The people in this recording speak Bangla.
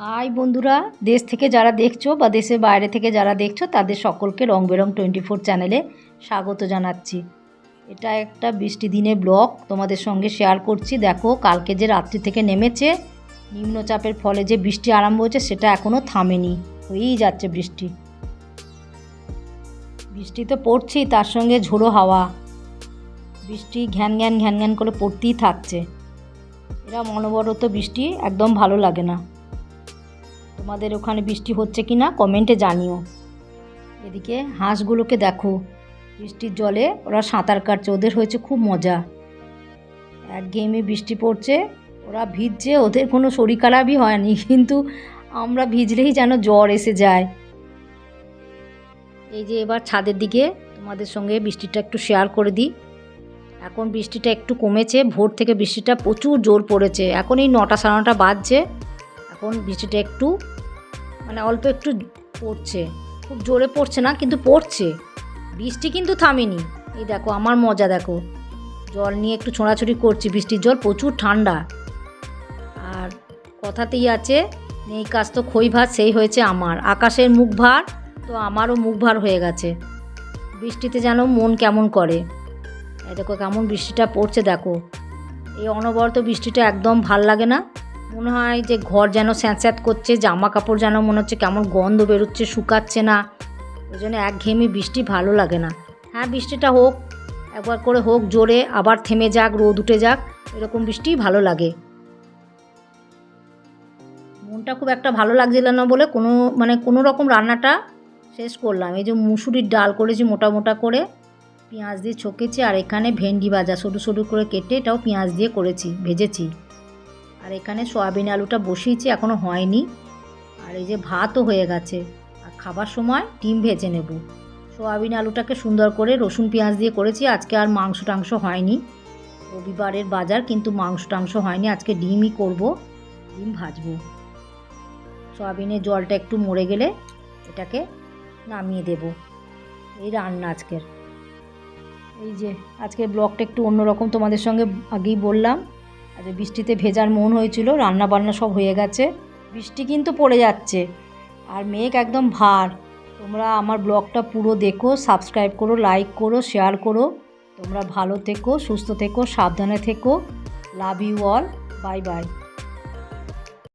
হাই বন্ধুরা, দেশ থেকে যারা দেখছ বা দেশের বাইরে থেকে যারা দেখছ, তাদের সকলকে রং বেরং টোয়েন্টি ফোর চ্যানেলে স্বাগত জানাচ্ছি। এটা একটা বৃষ্টি দিনে ব্লগ, তোমাদের সঙ্গে শেয়ার করছি। দেখো, কালকে যে রাত্রি থেকে নেমেছে, নিম্নচাপের ফলে যে বৃষ্টি আরম্ভ হয়েছে, সেটা এখনও থামেনি। হয়েই যাচ্ছে বৃষ্টি। বৃষ্টি তো পড়ছেই, তার সঙ্গে ঝোড়ো হাওয়া। বৃষ্টি ঘ্যান ঘ্যান ঘ্যান ঘ্যান করে পড়তেই থাকছে। এরা অনবরত বৃষ্টি, একদম ভালো লাগে না। তোমাদের ওখানে বৃষ্টি হচ্ছে কি না কমেন্টে জানিও। এদিকে হাঁসগুলোকে দেখো, বৃষ্টির জলে ওরা সাঁতার কাটছে, ওদের হয়েছে খুব মজা। এক গেমে বৃষ্টি পড়ছে, ওরা ভিজছে, ওদের কোনো শরীর খারাপই হয়নি, কিন্তু আমরা ভিজলেই যেন জ্বর এসে যায়। এই যে এবার ছাদের দিকে তোমাদের সঙ্গে বৃষ্টিটা একটু শেয়ার করে দিই। এখন বৃষ্টিটা একটু কমেছে, ভোর থেকে বৃষ্টিটা প্রচুর জোর পড়েছে, এখন এই নটা সাড়ে নটা বাজছে। এখন বৃষ্টিটা একটু মানে অল্প একটু পড়ছে। খুব জোরে পড়ছে না, কিন্তু পড়ছে। বৃষ্টি কিন্তু থামেনি। এই দেখো, আমার মজা দেখো। জল নিয়ে একটু ছোঁড়াছুড়ি করছি, বৃষ্টির জল, প্রচুর ঠান্ডা। আর কথাতেই আছে, নেই কাজ তো খই ভাত, সেই হয়েছে আমার। আকাশের মুখ ভার, তো আমারও মুখ ভার হয়ে গেছে। বৃষ্টিতে যেন মন কেমন করে। এই দেখো কেমন বৃষ্টিটা পড়ছে, দেখো। এই অনবরত বৃষ্টিটা একদম ভালো লাগে না। মনে হয় যে ঘর যেন স্যাঁতস্যাঁত করছে জামা কাপড় যেন মনে হচ্ছে কেমন গন্ধ বেরোচ্ছে, শুকাচ্ছে না। ওই জন্য একঘেয়েমি বৃষ্টি ভালো লাগে না। হ্যাঁ বৃষ্টিটা হোক, একবার করে হোক, জোরে আবার থেমে যাক, রোদ উঠে যাক, এরকম বৃষ্টিই ভালো লাগে। মনটা খুব একটা ভালো লাগছিল না বলে কোনো মানে কোনো রকম রান্নাটা শেষ করলাম। এই যে মুসুরির ডাল করেছি মোটা মোটা করে, পেঁয়াজ দিয়ে ছকেছি, আর এখানে ভেন্ডি ভাজা, সরু সরু করে কেটে এটাও পেঁয়াজ দিয়ে করেছি, ভেজেছি। আর এখানে সয়াবিন আলুটা বসিয়েছি এখনও হয়নি। আর এই যে ভাতও হয়ে গেছে। আর খাবার সময় ডিম ভেজে নেব। সয়াবিন আলুটাকে সুন্দর করে রসুন, পেঁয়াজ দিয়ে করেছি, আজকে আর মাংস টাংস হয়নি। রবিবারের বাজার, কিন্তু মাংস টাংস হয়নি, আজকে ডিমই করব, ডিম ভাজবো। সয়াবিনের জলটা একটু মরে গেলে এটাকে নামিয়ে দেব। এই রান্না আজকের। এই যে আজকে ব্লগটা একটু অন্যরকম, তোমাদের সঙ্গে আগেই বললাম। আজ বৃষ্টিতে ভেজার মন হয়েছিল রান্না বান্না সব হয়ে গেছে। বৃষ্টি কিন্তু পড়ে যাচ্ছে। আর মেঘ একদম ভার। তোমরা আমার ব্লগটা পুরো দেখো, সাবস্ক্রাইব করো, লাইক করো, শেয়ার করো। তোমরা ভালো থেকো, সুস্থ থেকো, সাবধানে থেকো। Love you all. Bye bye.